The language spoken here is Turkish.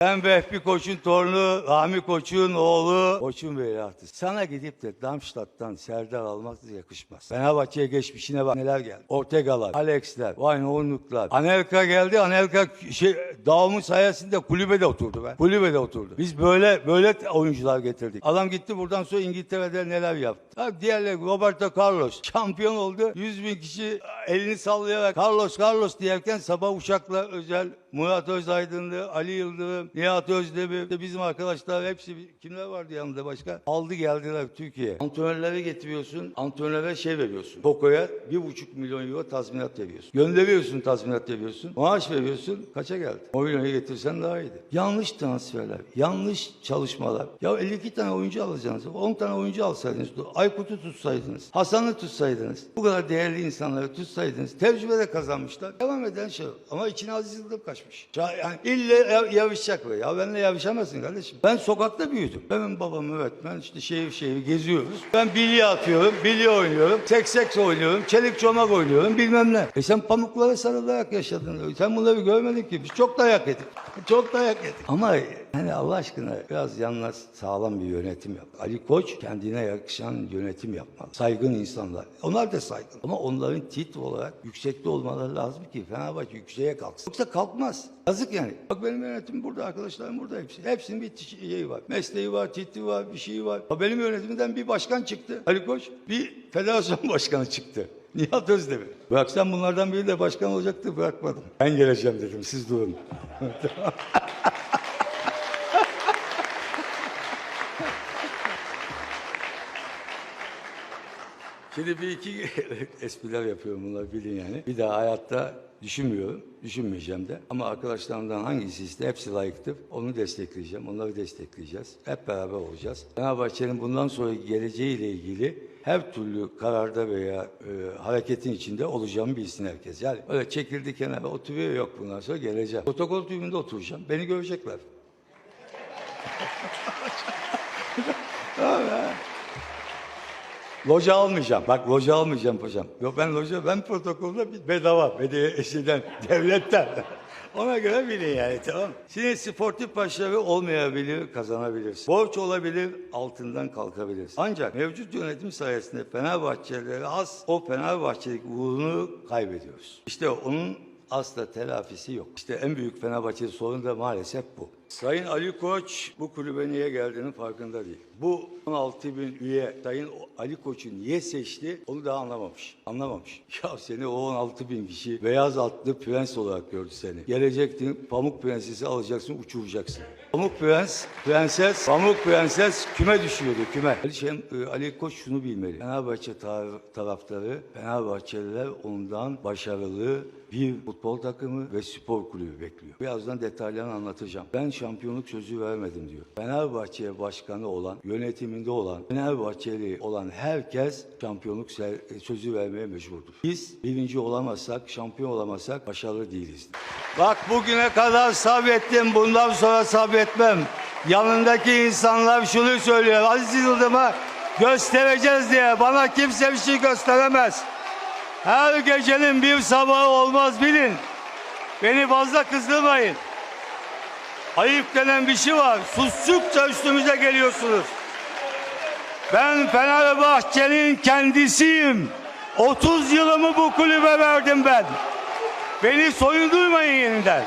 Ben Vehbi Koç'un torunu, Rami Koç'un oğlu, Koç'un veliahtı. Sana gidip de Darmstadt'tan Serdar almak da yakışmaz. Fenerbahçe'ye geçmişine bak neler geldi. Ortega'lar, Alex'ler, Wayne Anelka geldi, Anelka şey, dağımın sayesinde kulübede oturdu be. Kulübede oturdu. Biz böyle böyle oyuncular getirdik. Adam gitti buradan sonra İngiltere'de neler yaptı. Bak diğerleri Roberto Carlos şampiyon oldu. 100 bin kişi elini sallayarak Carlos Carlos diyerken sabah uçakla özel Murat Özaydınlı, Ali Yıldırım, Nihat Özdemir, bizim arkadaşlar hepsi kimler vardı yanında başka? Aldı geldiler Türkiye'ye. Antrenörlere getiriyorsun, antrenöre şey veriyorsun. Poco'ya bir buçuk milyon euro tazminat veriyorsun. Gönderiyorsun tazminat veriyorsun. Maaş veriyorsun. Kaça geldi? O milyonu getirsen daha iyiydi. Yanlış transferler, yanlış çalışmalar. Ya 52 tane oyuncu alacaksınız. 10 tane oyuncu alsaydınız. Aykut'u tutsaydınız. Hasan'ı tutsaydınız. Bu kadar değerli insanları tutsaydınız. Tecrübe de kazanmışlar. Devam eden şey. Ama içine Aziz Yıldırım kaçmış. Ya- Yani ille yav- yavışacak böyle. Ya benimle yavuşamazsın kardeşim. Ben sokakta büyüdüm. Benim babam öğretmen. işte şehir şehir geziyoruz. Ben bilye atıyorum, bilye oynuyorum. Sekseks oynuyorum, çelik çomak oynuyorum bilmem ne. E sen pamuklara sarılarak yaşadın. Sen bunları görmedin ki. Biz çok dayak yedik. Çok dayak yedik. Ama hani Allah aşkına biraz yalnız sağlam bir yönetim yap. Ali Koç kendine yakışan yönetim yapmalı. Saygın insanlar. Onlar da saygın. Ama onların titre olarak yüksekte olmaları lazım ki Fenerbahçe yükseğe kalksın. Yoksa kalkmaz. Yazık yani. Bak benim yönetimim burada, arkadaşlarım burada hepsi. Hepsinin bir şeyi var. Mesleği var, titri var, bir şeyi var. Ha benim yönetimimden bir başkan çıktı. Ali Koç. Bir federasyon başkanı çıktı. Nihat Özdemir. Bıraksam bunlardan biri de başkan olacaktı bırakmadım. Ben geleceğim dedim siz durun. Şimdi bir iki espriler yapıyorum bunları bilin yani. Bir daha hayatta düşünmüyorum, düşünmeyeceğim de. Ama arkadaşlarımdan hangisi ise hepsi layıktır. Onu destekleyeceğim, onları destekleyeceğiz. Hep beraber olacağız. Fenerbahçe'nin bundan sonra geleceğiyle ilgili her türlü kararda veya e, hareketin içinde olacağımı bilsin herkes. Yani öyle çekildi kenara oturuyor yok bundan sonra geleceğim. Protokol tribünde oturacağım. Beni görecekler. Loja almayacağım. Bak loja almayacağım paşam. Yok ben loja, ben protokolda bedava. Bedava eşiden, devletten. Ona göre bilin yani tamam. Şimdi sportif başarı olmayabilir, kazanabilirsin. Borç olabilir, altından kalkabilirsin. Ancak mevcut yönetim sayesinde Fenerbahçelilere has o Fenerbahçelik uğrunu kaybediyoruz. İşte onun asla telafisi yok. İşte en büyük Fenerbahçe sorunu da maalesef bu. Sayın Ali Koç bu kulübe niye geldiğinin farkında değil. Bu 16 bin üye Sayın Ali Koç'u niye seçti onu da anlamamış. Anlamamış. Ya seni o 16 bin kişi beyaz atlı prens olarak gördü seni. Gelecektin pamuk prensesi alacaksın uçuracaksın. Pamuk prens, prenses, pamuk prenses küme düşüyordu küme. Ali, Şen, e, Ali Koç şunu bilmeli. Fenerbahçe tar- taraftarı, Fenerbahçeliler ondan başarılı bir futbol takımı ve spor kulübü bekliyor. Birazdan detaylarını anlatacağım. Ben şampiyonluk sözü vermedim diyor. Fenerbahçe başkanı olan, yönetiminde olan, Fenerbahçeli olan herkes şampiyonluk sözü vermeye mecburdur. Biz birinci olamazsak, şampiyon olamazsak başarılı değiliz. Bak bugüne kadar sabrettim, bundan sonra sabretmem. Yanındaki insanlar şunu söylüyor. Aziz Yıldırım'a göstereceğiz diye bana kimse bir şey gösteremez. Her gecenin bir sabahı olmaz bilin. Beni fazla kızdırmayın. Ayıp denen bir şey var. Sustukça üstümüze geliyorsunuz. Ben Fenerbahçe'nin kendisiyim. 30 yılımı bu kulübe verdim ben. Beni soyundurmayın yeniden.